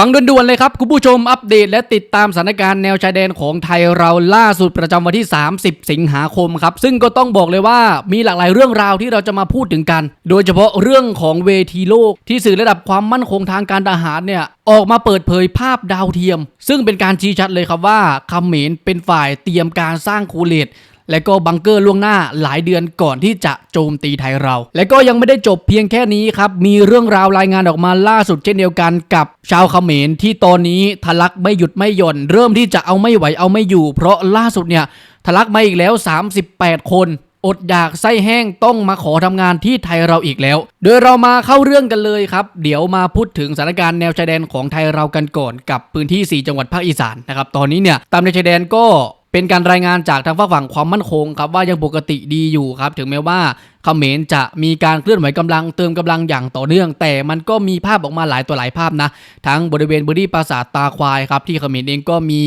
ฟังด่วนๆเลยครับ คุณผู้ชมอัปเดตและติดตามสถานการณ์แนวชายแดนของไทยเราล่าสุดประจำวันที่ 30 สิงหาคมครับ ซึ่งก็ต้องบอกเลยว่ามีหลากหลายเรื่องราวที่เราจะมาพูดถึงกัน โดยเฉพาะเรื่องของเวทีโลก ที่สื่อระดับความมั่นคงทางการทหารเนี่ยออกมาเปิดเผยภาพดาวเทียม ซึ่งเป็นการชี้ชัดเลยครับว่าคำเขมรเป็นฝ่ายเตรียมการสร้างคูเลต และก็บังเกอร์ล่วงหน้าหลายเดือนก่อนที่จะโจมตีไทยเรา และก็ยังไม่ได้จบเพียงแค่นี้ครับ มีเรื่องราวรายงานออกมาล่าสุดเช่นเดียวกันกับชาวเขมรที่ตอนนี้ทะลักไม่หยุดไม่หย่อน เริ่มที่จะเอาไม่ไหวเอาไม่อยู่ เพราะล่าสุดเนี่ยทะลักมาอีกแล้ว 38 คนอดอยากไส้แห้งต้องมาขอทำงานที่ไทยเราอีกแล้ว โดยเรามาเข้าเรื่องกันเลยครับ เดี๋ยวมาพูดถึงสถานการณ์แนวชายแดนของไทยเรากันก่อนกับพื้นที่ 4 จังหวัดภาคอีสานนะครับ ตอนนี้เนี่ยตามแนวชายแดนก็ เป็นการรายงานจากทางฝั่งความมั่นคงครับว่ายังปกติดีอยู่ครับ ถึงแม้ว่าเขมรจะมีการเคลื่อนไหวกำลังเติมกำลังอย่างต่อเนื่อง แต่มันก็มีภาพออกมาหลายตัวหลายภาพนะ ทั้งบริเวณบริปราสาทตาควายครับที่เขมรเองก็มี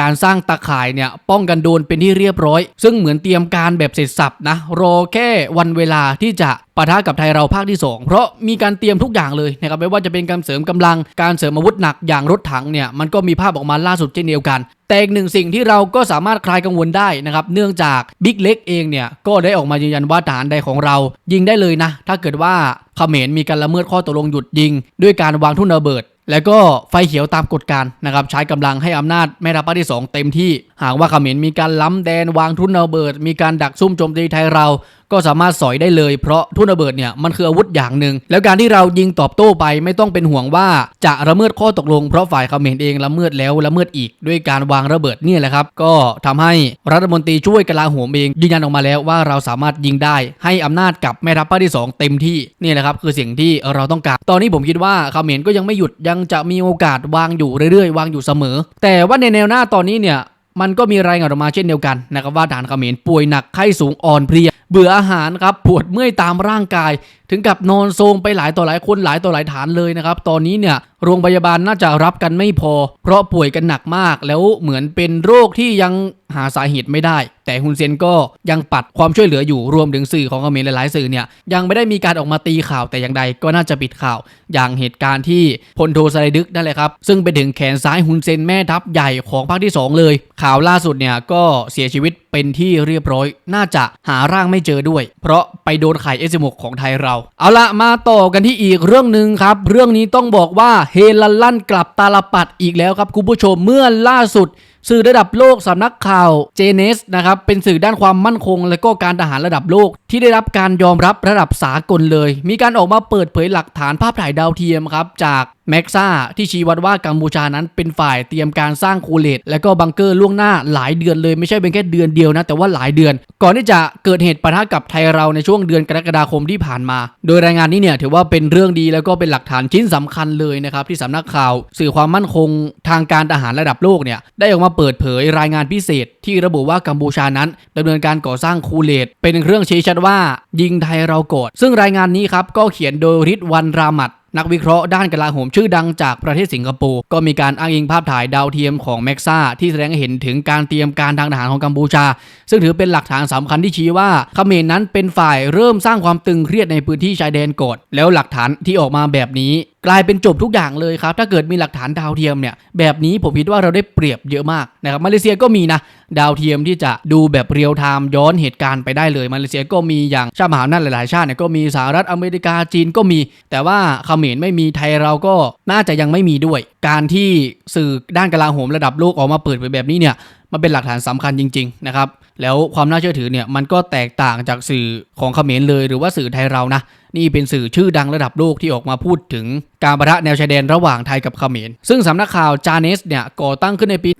การสร้างตาข่ายเนี่ยป้องกันโดนเป็นที่เรียบร้อย ซึ่งเหมือนเตรียมการแบบเสร็จสับนะรอแค่วันเวลาที่จะปะทะกับไทยเราภาคที่ 2 เพราะมีการเตรียมทุกอย่างเลยนะครับไม่ว่าจะเป็นการเสริมกำลังการเสริมอาวุธหนักอย่างรถถังเนี่ยมันก็มีภาพออกมาล่าสุดเช่นเดียวกัน แต่อีกหนึ่งสิ่งที่เราก็สามารถคลายกังวลได้นะครับเนื่องจากบิ๊กเล็กเองเนี่ยก็ได้ออกมายืนยันว่าฐานใดของเรา ยิงได้เลยนะ ถ้าเกิดว่าเขมรมีการละเมิดข้อตกลงหยุดยิง ด้วยการวางทุ่นระเบิด แล้วก็ไฟเขียวตามกฎการนะครับใช้กำลังให้อำนาจแม่ทัพภาคที่ 2 เต็มที่ หากว่าเขมรมีการล้ำแดนวางทุ่นระเบิด มีการดักซุ่มโจมตีไทยเราก็สามารถสอยได้เลยเพราะทุ่นระเบิดเนี่ยมันคืออาวุธอย่างหนึ่งแล้วการที่เรายิงตอบโต้ไปไม่ต้องเป็นห่วงว่าจะละเมิดข้อตกลงเพราะฝ่ายเขมรเองละเมิดแล้วละเมิดอีกด้วยการวางระเบิดเนี่ยแหละครับ ก็ทำให้รัฐมนตรีช่วยกลาโหมเองยืนยันออกมาแล้วว่าเราสามารถยิงได้ให้อำนาจกับแม่ทัพภาคที่ 2 เต็มที่นี่แหละครับคือสิ่งที่เราต้องการ ตอนนี้ผมคิดว่าเขมรก็ยังไม่หยุดยังจะมีโอกาสวางอยู่เรื่อยๆ วางอยู่เสมอ แต่ว่าในแนวหน้าตอนนี้เนี่ย มันก็มีรายงานออกมาเช่นเดียวกันนะครับว่าฐานเขมรป่วยหนักไข้สูงอ่อนเพลีย เบื่ออาหารครับปวดเมื่อยตามร่างกายถึงกับนอนโทรมไปหลายต่อหลายคนหลายต่อหลายฐานเลยนะครับ ตอนนี้เนี่ยโรงพยาบาลน่าจะรับกันไม่พอ เพราะป่วยกันหนักมาก แล้วเหมือนเป็นโรคที่ยังหาสาเหตุไม่ได้ แต่ฮุนเซนก็ยังปัดความช่วยเหลืออยู่รวมถึงสื่อของเขมรหลายๆ สื่อเนี่ยยังไม่ได้มีการออกมาตีข่าวแต่อย่างใดก็น่าจะปิดข่าว อย่างเหตุการณ์ที่พลโทสไลดึกนั่นแหละครับ ซึ่งไปถึงแขนซ้ายฮุนเซนแม่ทัพใหญ่ของภาคที่ 2 เลย ข่าวล่าสุดเนี่ยก็เสียชีวิตเป็นที่เรียบร้อย น่าจะหาร่างไม่เจอด้วย เพราะไปโดนไข่เอสมกของไทยเราเอาละมาต่อกันที่อีกเรื่องหนึ่งครับ เรื่องนี้ต้องบอกว่าเฮลันลั่นกลับตาลปัดอีกแล้วครับคุณผู้ชมเมื่อล่าสุด สื่อระดับโลกสำนักข่าวเจเนสนะครับเป็นสื่อด้านความมั่นคง และก็การทหารระดับโลก ที่ได้รับการยอมรับระดับสากลเลย มีการออกมาเปิดเผยหลักฐานภาพถ่ายดาวเทียมครับจากแม็กซ่าที่ชี้วัดว่ากัมพูชานั้นเป็นฝ่ายเตรียมการสร้างคูเลตและก็บังเกอร์ล่วงหน้าหลายเดือนเลยไม่ใช่เป็นแค่เดือนเดียวนะแต่ว่าหลายเดือน ก่อนที่จะเกิดเหตุปะทะกับไทยเราในช่วงเดือนกรกฎาคมที่ผ่านมา โดยรายงานนี้เนี่ยถือว่าเป็นเรื่องดีแล้วก็เป็นหลักฐานชิ้นสำคัญเลยนะครับที่สำนักข่าว สื่อความมั่นคงทางการทหารระดับโลกเนี่ยได้ออกมาเปิดเผยรายงานพิเศษ ที่ระบุว่ากัมพูชานั้นดำเนินการก่อสร้างคูเลตเป็นเครื่องชี้ชัดว่า ยิงไทยเรากรธซึ่งรายงานนี้ครับก็เขียนโดยริดวันรามัดนักวิเคราะห์ด้านกลาโหมชื่อดังจากประเทศสิงคโปร์ก็มีการอ้างอิงภาพถ่ายดาวเทียมของแม็กซ่าที่แสดงให้เห็นถึงการเตรียมการทางทหารของกัมพูชา ซึ่งถือเป็นหลักฐานสำคัญที่ชี้ว่าเขมรนั้นเป็นฝ่ายเริ่มสร้างความตึงเครียดในพื้นที่ชายแดนก่อนแล้วหลักฐานที่ออกมาแบบนี้ กลายเป็นจบทุกอย่างเลยครับ ถ้าเกิดมีหลักฐานดาวเทียมเนี่ยแบบนี้ผมคิดว่าเราได้เปรียบเยอะมากนะครับมาเลเซียก็มีนะดาวเทียมที่จะดูแบบเรียลไทม์ย้อนเหตุการณ์ไปได้เลย มาเลเซียก็มีอย่างชาติมหาอำนาจหลายๆ ชาติเนี่ยก็มีสหรัฐอเมริกาจีนก็มี แต่ว่าเขมรไม่มีไทยเราก็น่าจะยังไม่มีด้วย การที่สื่อด้านกลาโหมระดับโลกออกมาเปิดเผยแบบนี้เนี่ยมันเป็นหลักฐานสำคัญจริง ๆ นะครับ แล้วความน่าเชื่อถือเนี่ยมันก็แตกต่างจากสื่อของเขมรเลย หรือว่าสื่อไทยเรานะ นี่เป็นสื่อชื่อดังระดับโลกที่ออกมาพูดถึง การประทะแนวชายแดนระหว่างไทยกับเขมร ซึ่งสำนักข่าวจาเนสเนี่ยก่อตั้งขึ้นในปี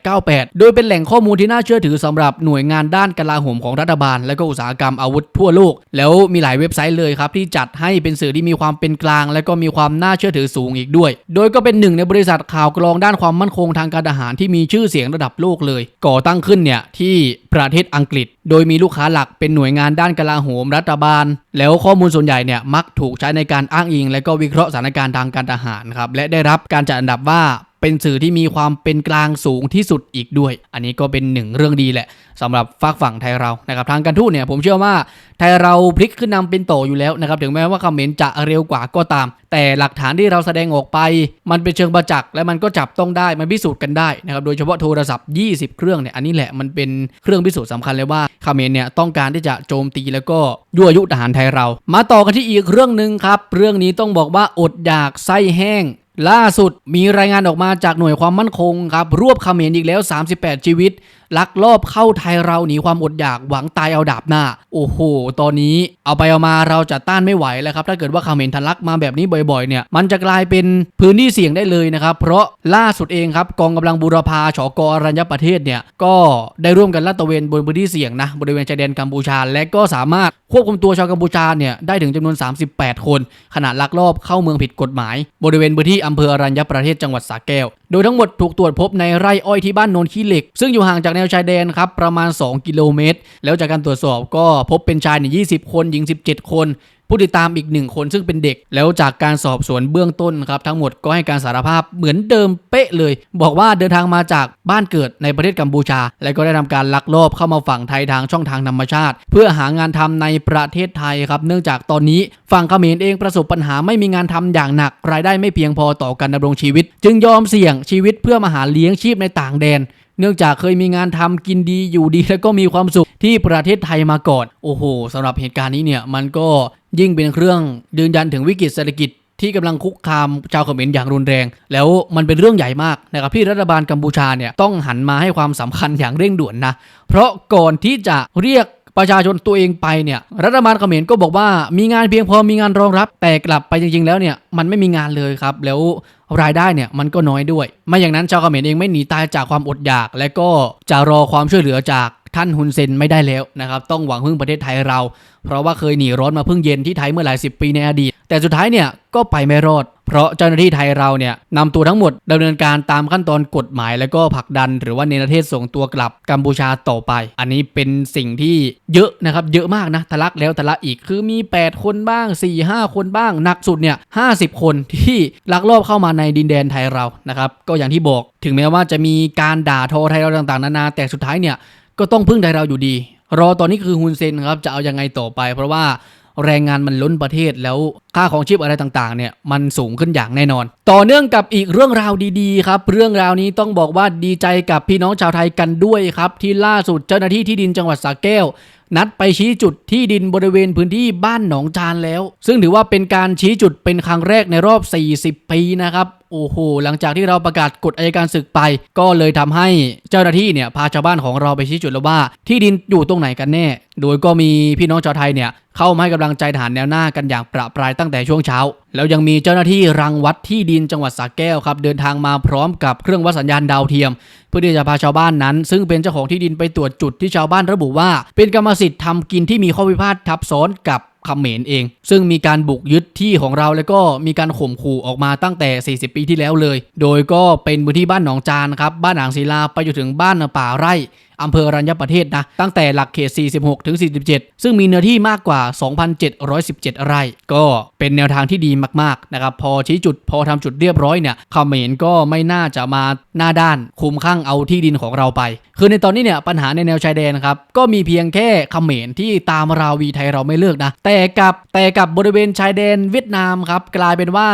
1898 โดยเป็นแหล่งข้อมูลที่น่าเชื่อถือสำหรับหน่วยงานด้านกลาโหมของรัฐบาล และก็อุตสาหกรรมอาวุธทั่วโลก แล้วมีหลายเว็บไซต์เลยครับที่จัดให้เป็นสื่อที่มีความเป็นกลาง และก็มีความน่าเชื่อถือสูงอีกด้วย โดยก็เป็นหนึ่งในบริษัทข่าวกรองด้านความมั่นคงทางการทหารที่มีชื่อเสียงระดับโลกเลย ก่อตั้งขึ้นเนี่ยที่ประเทศอังกฤษ โดยมีลูกค้าหลักเป็นหน่วยงานด้านกลาโหมรัฐบาล แล้วข้อมูลส่วนใหญ่เนี่ยมักถูกใช้ในการอ้างอิง และก็วิเคราะห์สถานการณ์ทางการทหารครับและได้รับการจัดอันดับว่า เป็นสื่อที่มีความเป็นกลางสูงที่สุดอีกด้วย อันนี้ก็เป็นหนึ่งเรื่องดีแหละสำหรับฝากฝั่งไทยเรานะครับทางการทูตเนี่ยผมเชื่อว่าไทยเราพลิกขึ้นนำเป็นโตอยู่แล้วนะครับถึงแม้ว่าเขมรจะเร็วกว่าก็ตาม แต่หลักฐานที่เราแสดงออกไป มันเป็นเชิงประจักษ์และมันก็จับต้องได้มันพิสูจน์กันได้นะครับโดยเฉพาะโทรศัพท์ 20 เครื่องเนี่ยอันนี้แหละมันเป็นเครื่องพิสูจน์สำคัญเลยว่าเขมรเนี่ยต้องการที่จะโจมตีแล้วก็ยั่วยุทหารไทยเรา มาต่อกันที่อีกเรื่องหนึ่งครับเรื่องนี้ต้องบอกว่าอดอยากไส้แห้ง ล่าสุดมีรายงานออกมาจากหน่วยความมั่นคงครับรวบเขมรอีกแล้ว 38 ชีวิต ลักลอบเข้าไทยเราหนีความอดอยากหวังตายเอาดาบหน้า โอ้โห ตอนนี้เอาไปเอามาเราจะต้านไม่ไหวแล้วครับ ถ้าเกิดว่าเขมรทะลักมาแบบนี้บ่อยๆเนี่ย มันจะกลายเป็นพื้นที่เสี่ยงได้เลยนะครับ เพราะล่าสุดเองครับกองกำลังบูรพาชกอรัญญประเทศเนี่ย ก็ได้ร่วมกันลาดตระเวนบนพื้นที่เสี่ยงนะ บริเวณชายแดนกัมพูชา และก็สามารถควบคุมตัวชาวกัมพูชาเนี่ยได้ถึงจำนวน 38 คน ขณะลักลอบเข้าเมืองผิดกฎหมาย บริเวณพื้นที่อำเภออรัญญประเทศจังหวัดสระแก้ว โดยทั้งหมดถูกตรวจพบในไร่อ้อยที่บ้านโนนขี้เหล็ก ซึ่งอยู่ห่างจากแนวชายแดนครับประมาณ 2 กิโลเมตร แล้วจากการตรวจสอบก็พบเป็นชายเนี่ย20 คนหญิง 17 คน ผู้ติดตามอีกหนึ่งคนซึ่งเป็นเด็ก แล้วจากการสอบสวนเบื้องต้นครับทั้งหมดก็ให้การสารภาพเหมือนเดิมเป๊ะเลย บอกว่าเดินทางมาจากบ้านเกิดในประเทศกัมพูชา และก็ได้ทำการลักลอบเข้ามาฝั่งไทยทางช่องทางธรรมชาติ เพื่อหางานทำในประเทศไทยครับ เนื่องจากตอนนี้ฝั่งเขมรเองประสบปัญหาไม่มีงานทำอย่างหนัก รายได้ไม่เพียงพอต่อการดำรงชีวิต จึงยอมเสี่ยงชีวิตเพื่อมาหาเลี้ยงชีพในต่างแดนเนื่องจากเคยมีงานทำกินดีอยู่ดี แล้วก็มีความสุขที่ประเทศไทยมาก่อน โอ้โหสำหรับเหตุการณ์นี้เนี่ย มันก็ ยิ่งเป็นเครื่องยืนยันถึงวิกฤตเศรษฐกิจที่กำลังคุกคามชาวเขมรอย่างรุนแรง แล้วมันเป็นเรื่องใหญ่มากนะครับที่รัฐบาลกัมพูชาเนี่ยต้องหันมาให้ความสำคัญอย่างเร่งด่วนนะ เพราะก่อนที่จะเรียกประชาชนตัวเองไปเนี่ยรัฐบาลเขมรก็บอกว่ามีงานเพียงพอมีงานรองรับ แต่กลับไปจริง ๆ แล้วเนี่ยมันไม่มีงานเลยครับ แล้วรายได้เนี่ยมันก็น้อยด้วย ไม่อย่างนั้นชาวเขมรเองไม่หนีตายจากความอดอยาก และก็จะรอความช่วยเหลือจาก ท่านฮุนเซนไม่ได้แล้วนะครับต้องหวังพึ่งประเทศไทยเรา เพราะว่าเคยหนีร้อนมาพึ่งเย็นที่ไทยเมื่อหลายสิบปีในอดีต แต่สุดท้ายเนี่ยก็ไปไม่รอด เพราะเจ้าหน้าที่ไทยเราเนี่ยนำตัวทั้งหมดดำเนินการตามขั้นตอนกฎหมาย แล้วก็ผลักดัน หรือว่าเนรเทศส่งตัวกลับกัมพูชาต่อไป อันนี้เป็นสิ่งที่เยอะนะครับเยอะมากนะทะลักแล้วทะลักอีกคือมี 8 คนบ้าง 4 5 คนบ้างหนักสุดเนี่ย50 คนที่ลักลอบเข้ามาในดินแดนไทยเรานะครับก็อย่างที่บอก ถึงแม้ว่าจะมีการด่าทอไทยเราต่างๆนานาแต่สุดท้ายเนี่ย ก็ต้องพึ่งไทยเราอยู่ดี รอตอนนี้คือฮุนเซนครับจะเอายังไงต่อไป เพราะว่าแรงงานมันล้นประเทศแล้วค่าของชีพอะไรต่างๆเนี่ยมันสูงขึ้นอย่างแน่นอน ต่อเนื่องกับอีกเรื่องราวดีๆครับเรื่องราวนี้ต้องบอกว่าดีใจกับพี่น้องชาวไทยกันด้วยครับที่ล่าสุดเจ้าหน้าที่ที่ดินจังหวัดสระแก้ว นัดไปชี้จุดที่ดินบริเวณพื้นที่บ้านหนองจานแล้ว ซึ่งถือว่าเป็นการชี้จุดเป็นครั้งแรกในรอบ 40 ปีนะครับ โอ้โหหลังจากที่เราประกาศกฎอายการศึกไป ก็เลยทำให้เจ้าหน้าที่เนี่ยพาชาวบ้านของเราไปชี้จุดแล้วว่าที่ดินอยู่ตรงไหนกันแน่ โดยก็มีพี่น้องชาวไทยเนี่ยเข้ามาให้กำลังใจฐานแนวหน้ากันอย่างประปรายตั้งแต่ช่วงเช้า แล้วยังมีเจ้าหน้าที่รังวัดที่ดินจังหวัดสระแก้วครับ เดินทางมาพร้อมกับเครื่องวัดสัญญาณดาวเทียม เพื่อที่จะพาชาวบ้านนั้น ซึ่งเป็นเจ้าของที่ดินไปตรวจจุดที่ชาวบ้านระบุว่า เป็นกรรมสิทธิ์ทำกินที่มีข้อพิพาททับซ้อนกับเขมรเอง ซึ่งมีการบุกยึดที่ของเราแล้วก็มีการข่มขู่ออกมาตั้งแต่ 40 ปีที่แล้วเลย โดยก็เป็นพื้นที่บ้านหนองจานครับบ้านหางศิลาไปจนถึงบ้านป่าไร่ อำเภออรัญญประเทศนะ ตั้งแต่หลักเขต 46 ถึง 47 ซึ่งมีเนื้อที่มากกว่า 2,717 ไร่ ก็เป็นแนวทางที่ดีมากๆนะครับ พอชี้จุดพอทำจุดเรียบร้อยเนี่ยเขมรก็ไม่น่าจะมาหน้าด้านคุมข้างเอาที่ดินของเราไป คือในตอนนี้เนี่ยปัญหาในแนวชายแดนครับก็มีเพียงแค่เขมรที่ตามราวีไทยเราไม่เลิกนะแต่กับแต่กับบริเวณชายแดนเวียดนามครับกลายเป็นว่า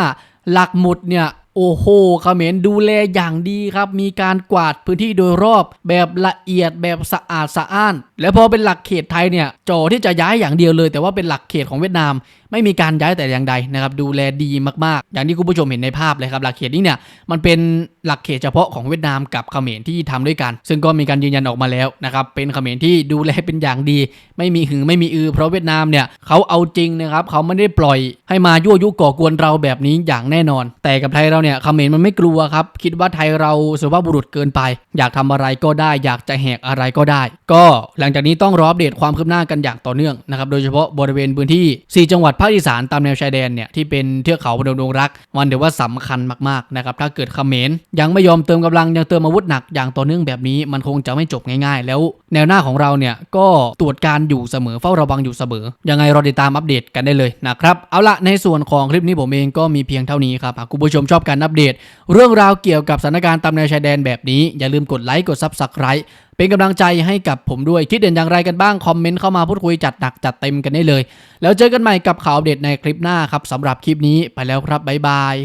หลักหมุดเนี่ย โอ้โหเขมรดูแลอย่างดีครับ มีการกวาดพื้นที่โดยรอบแบบละเอียดแบบสะอาดสะอ้าน และพอเป็นหลักเขตไทยเนี่ยจอที่จะย้ายอย่างเดียวเลย แต่ว่าเป็นหลักเขตของเวียดนาม ไม่มีการย้ายแต่อย่างใดนะครับดูแลดีมากๆ อย่างที่คุณผู้ชมเห็นในภาพเลยครับหลักเขตนี้เนี่ยมันเป็นหลักเขตเฉพาะของเวียดนามกับเขมรที่ทำด้วยกัน ซึ่งก็มีการยืนยันออกมาแล้วนะครับเป็นเขมรที่ดูแลเป็นอย่างดี ไม่มีหึงไม่มีอือเพราะเวียดนามเนี่ยเขาเอาจริงนะครับเขาไม่ได้ปล่อยให้มายั่วยุก่อกวนเราแบบนี้อย่างแน่นอน แต่กับไทยเราเนี่ยเขมรมันไม่กลัวครับคิดว่าไทยเราสุภาพบุรุษเกินไป อยากทำอะไรก็ได้ อยากจะแหกอะไรก็ได้ ก็หลังจากนี้ต้องรออัปเดตความคืบหน้ากันอย่างต่อเนื่องนะครับโดยเฉพาะบริเวณพื้นที่ 4 จังหวัดภาคาคอีสานตามแนวชายแดนเนี่ยที่เป็นเทือกเขาพนมดงรัก มันถือว่าสำคัญมากๆนะครับถ้าเกิดเขมรยังไม่ยอมเติมกำลังยังเติมอาวุธหนักอย่างต่อเนื่องแบบนี้มันคงจะไม่จบง่ายๆ แล้วแนวหน้าของเราเนี่ยก็ตรวจการอยู่เสมอเฝ้าระวังอยู่เสมอ ยังไงรอติดตามอัปเดตกันได้เลยนะครับเอาละในส่วนของคลิปนี้ผมเองก็มีเพียงเท่านี้ครับหากคุณผู้ชมชอบการอัปเดต เรื่องราวเกี่ยวกับสถานการณ์ตามแนวชายแดนแบบนี้อย่าลืมกดไลค์กดซับสไคร b e เป็นกำลังใจให้กับผมด้วยคิดเห็นอย่างไรกันบ้าง คอมเมนต์เข้ามาพูดคุยจัดหนักจัดเต็มกันได้เลย แล้วเจอกันใหม่กับข่าวเด็ดในคลิปหน้าครับสำหรับคลิปนี้ไปแล้วครับบ๊ายบาย